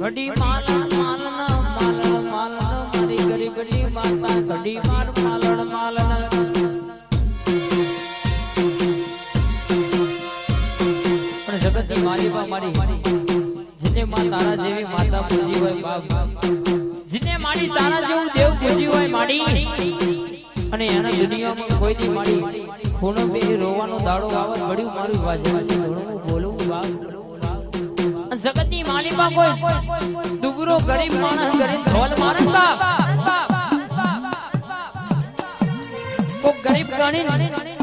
ઘડી જગત મારી બા મારી, જેને માં જેવી માતા પૂજી હોય મારી તારા જેવું દેવ અને એના દુનિયામાં કોઈ દી માડી ખૂણો બે રોવાનો દાડો આવત વળ્યું મારું વાજે ધોળું બોલું વાગ જગતની માલિકા કોઈ દુબરો ગરીબ માણસ ગરીબ ધોલ મારે બાપ. કોક ગરીબ ગણી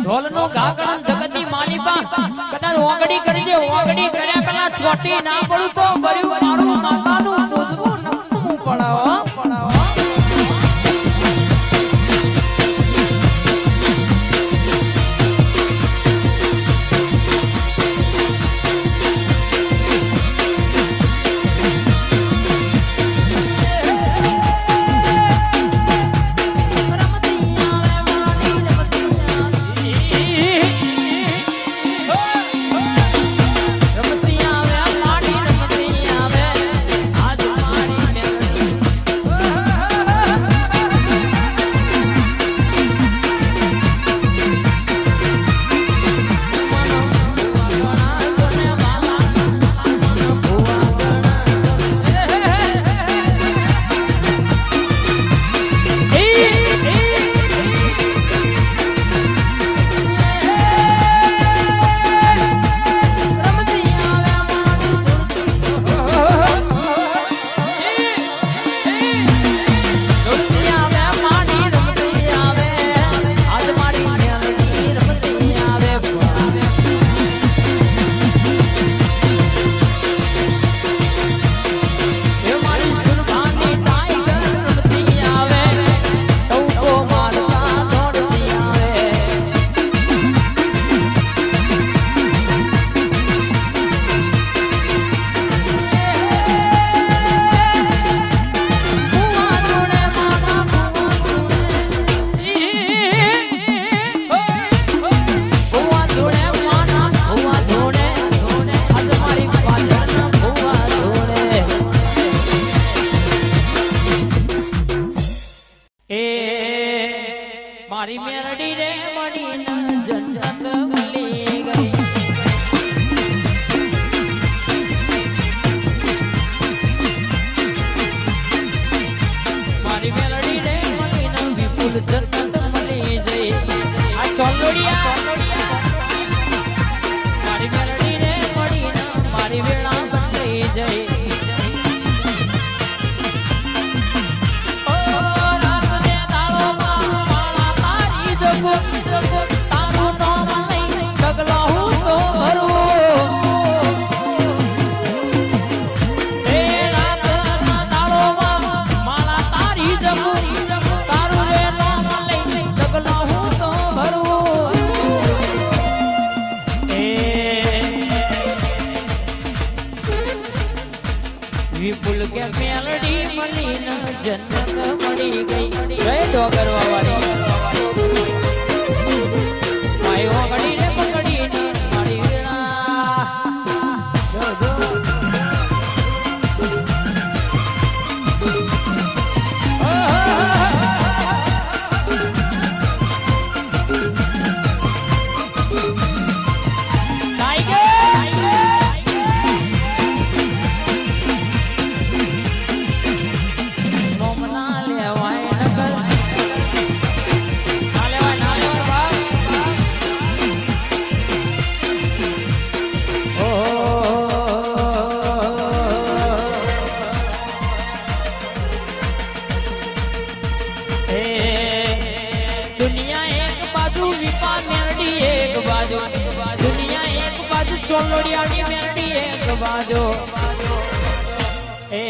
ઢોલ નો ઘા ગણન જગતની માલિકા કદાચ ઓગડી કરી દે. ઓગડી કર્યા પેલા છોટી ના પડું તો કર્યું મારું માતાનું. મેરડી રે મડીને જન્નત મળી ગઈ મારી મેલડી રે મલીને વિપુલ જન્નત મળી જઈ વિપુલ કે મેલડી મળીને જન્નત મળી ગઈ. જય ડોગરવા બાજુ ચોલોડિયાની મેરડી એક બાજુ. એ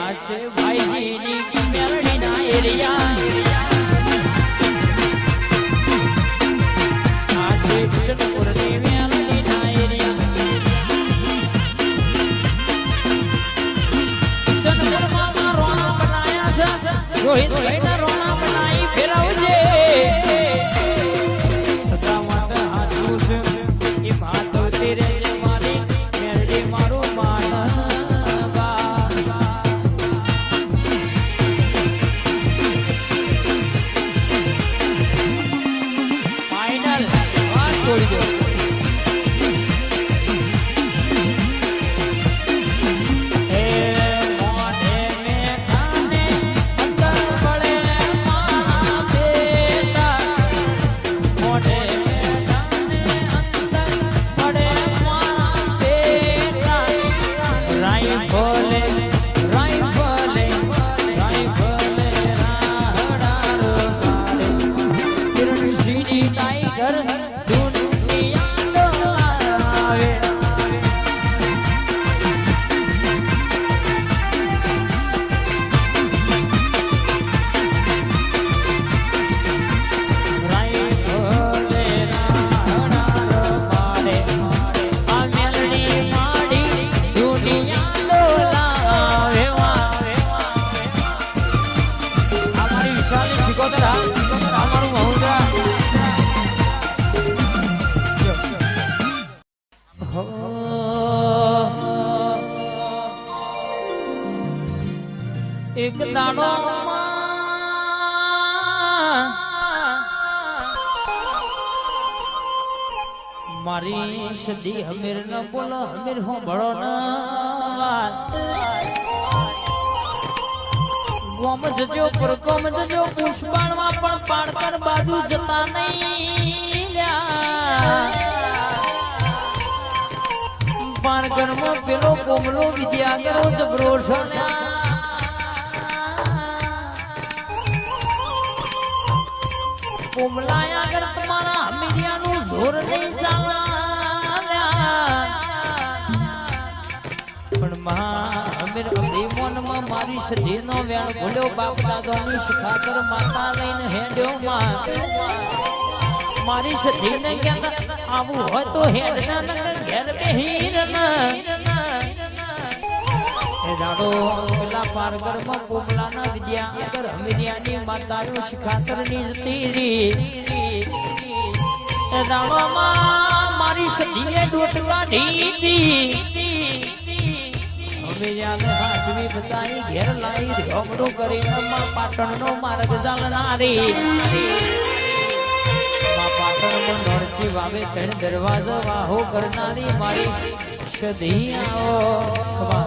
આશે ભાઈજીની મેરડી ના એરિયા. આશે વિષ્ણુપુરની એક દાડો મારી સદી હમીર ન બોલો, હમીર હું ભળો ગોમ જજો પર ગોમ જજો, પુષ્પાણમાં પણ પાડકર બાજુ જતા નહીં. પારગઢમાં પેલો કોમલો વિદ્યાગરો જબરો છે કોમલા આગળ તમારા હમીરિયાનું જોર નહીં ચાલ્યા પણ મહા અમીર અમરી મારી સધીનો વેણ માતા લઈને હેડ્યો મારી સધીને ક્યાં આવું હોય તો હેડ ના નકર ઘેર બેહીર ના એ જાડો મારી સદીએ દોટ કાઢી હતી હમીરિયાને હાથવી બતાઈ ઘેર લાઈ રમડો કરીને માં પાટણનો માર્ગ ચાલનારી પાટણમાં નોરચી વાવે દરવાજા વાહો કરનારી મારી સધી આવો